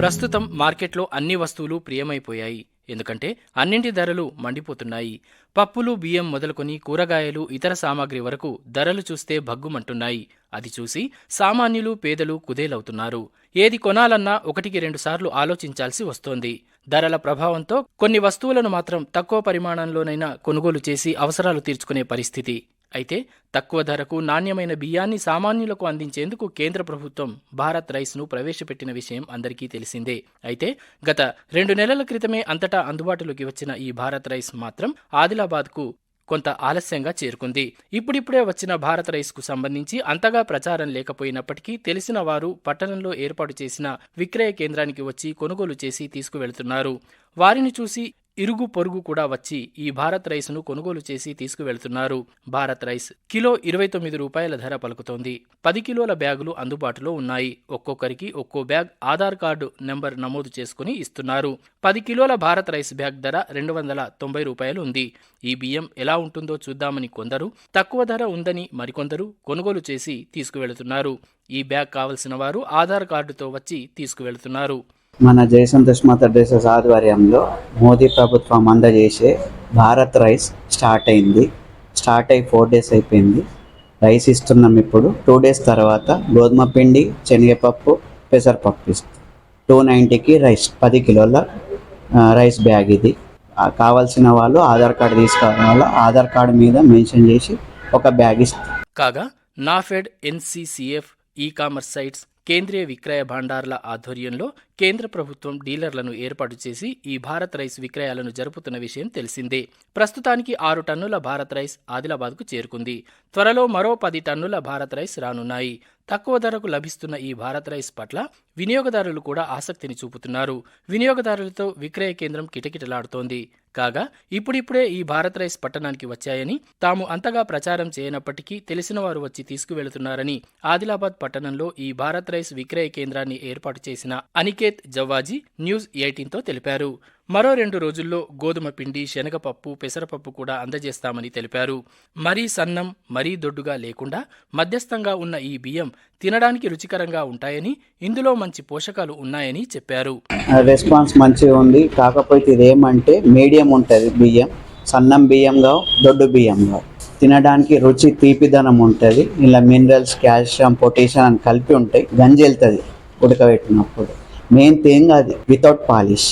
ప్రస్తుతం మార్కెట్లో అన్ని వస్తువులు ప్రియమైపోయాయి. ఎందుకంటే అన్నింటి ధరలు మండిపోతున్నాయి. పప్పులు బియ్యం మొదలుకొని కూరగాయలు ఇతర సామాగ్రి వరకు ధరలు చూస్తే భగ్గుమంటున్నాయి. అది చూసి సామాన్యులు పేదలు కుదేలవుతున్నారు. ఏది కొనాలన్నా ఒకటికి రెండుసార్లు ఆలోచించాల్సి వస్తోంది. ధరల ప్రభావంతో కొన్ని వస్తువులను మాత్రం తక్కువ పరిమాణంలోనైనా కొనుగోలు చేసి అవసరాలు తీర్చుకునే పరిస్థితి. అయితే తక్కువ ధరకు నాణ్యమైన బియ్యాన్ని సామాన్యులకు అందించేందుకు కేంద్ర ప్రభుత్వం భారత్ రైస్ను ప్రవేశపెట్టిన విషయం అందరికీ తెలిసిందే. అయితే గత రెండు నెలల క్రితమే అంతటా అందుబాటులోకి వచ్చిన ఈ భారత్ రైస్ మాత్రం ఆదిలాబాద్కు కొంత ఆలస్యంగా చేరుకుంది. ఇప్పుడిప్పుడే వచ్చిన భారత్ రైస్కు సంబంధించి అంతగా ప్రచారం లేకపోయినప్పటికీ తెలిసిన వారు పట్టణంలో ఏర్పాటు చేసిన విక్రయ కేంద్రానికి వచ్చి కొనుగోలు చేసి తీసుకువెళ్తున్నారు. వారిని చూసి ఇరుగు పొరుగు కూడా వచ్చి ఈ భారత్ రైస్ను కొనుగోలు చేసి తీసుకువెళ్తున్నారు. భారత్ రైస్ కిలో ఇరవై తొమ్మిది రూపాయల ధర పలుకుతోంది. పది కిలోల బ్యాగులు అందుబాటులో ఉన్నాయి. ఒక్కొక్కరికి ఒక్కో బ్యాగ్ ఆధార్ కార్డు నెంబర్ నమోదు చేసుకుని ఇస్తున్నారు. పది కిలోల భారత్ రైస్ బ్యాగ్ ధర రెండు వందల తొంభై రూపాయలు ఉంది. ఈ బియ్యం ఎలా ఉంటుందో చూద్దామని కొందరు తక్కువ ధర ఉందని మరికొందరు కొనుగోలు చేసి తీసుకువెళుతున్నారు. ఈ బ్యాగ్ కావలసిన వారు ఆధార్ కార్డుతో వచ్చి తీసుకువెళుతున్నారు. మన జయసం డ్రెస్సెస్ ఆధ్వర్యంలో మోదీ ప్రభుత్వం అందజేసే భారత్ రైస్ స్టార్ట్ అయింది. స్టార్ట్ అయ్యి ఫోర్ డేస్ అయిపోయింది. రైస్ ఇస్తున్నాం ఇప్పుడు. టూ డేస్ తర్వాత గోధుమ పిండి శనగపప్పు పెసరపప్పు ఇస్తాం. టూ నైంటీకి రైస్ పది కిలోల రైస్ బ్యాగ్ ఇది. కావాల్సిన వాళ్ళు ఆధార్ కార్డు వల్ల ఆధార్ కార్డు మీద మెన్షన్ చేసి ఒక బ్యాగ్ ఇస్తాం. కాగా NAFED NCCF e commerce sites కేంద్రీయ విక్రయ భాండార్ల ఆధ్వర్యంలో కేంద్ర ప్రభుత్వం డీలర్లను ఏర్పాటు చేసి ఈ భారత్ రైస్ విక్రయాలను జరుపుతున్న విషయం తెలిసిందే. ప్రస్తుతానికి ఆరు టన్నుల భారత్ రైస్ ఆదిలాబాద్కు చేరుకుంది. త్వరలో మరో పది టన్నుల భారత్ రైస్ రానున్నాయి. తక్కువ ధరకు లభిస్తున్న ఈ భారత్ రైస్ పట్ల వినియోగదారులు కూడా ఆసక్తిని చూపుతున్నారు. వినియోగదారులతో విక్రయ కేంద్రం కిటకిటలాడుతోంది. కాగా ఇప్పుడిప్పుడే ఈ భారత్ రైస్ పట్టణానికి వచ్చాయని తాము అంతగా ప్రచారం చేయనప్పటికీ తెలిసిన వారు వచ్చి తీసుకువెళుతున్నారని ఆదిలాబాద్ పట్టణంలో ఈ భారత్ రైస్ విక్రయ కేంద్రాన్ని ఏర్పాటు చేసిన అనికేత్ జవ్వాజీ న్యూస్ ఎయిటీన్తో తెలిపారు. మరో రెండు రోజుల్లో గోధుమ పిండి శనగపప్పు పెసరపప్పు కూడా అందజేస్తామని తెలిపారు. మరీ సన్నం మరీ దొడ్డుగా లేకుండా మధ్యస్థంగా ఉన్న ఈ బియ్యం తినడానికి రుచికరంగా ఉంటాయని ఇందులో మంచి పోషకాలు ఉన్నాయని చెప్పారు. రెస్పాన్స్ మంచిగా ఉంది. కాకపోతే ఇది ఏమంటే మీడియం ఉంటుంది బియ్యం. సన్నం బియ్యంగా దొడ్డు బియ్యంగా తినడానికి రుచి తీపిదనం ఉంటుంది. ఇలా మినరల్స్ కాల్షియం పొటాషియం అని కలిపి ఉంటాయి గంజి వెళ్తుంది ఉడకబెట్టినప్పుడు. మెయిన్ థింగ్ అది వితౌట్ పాలిష్.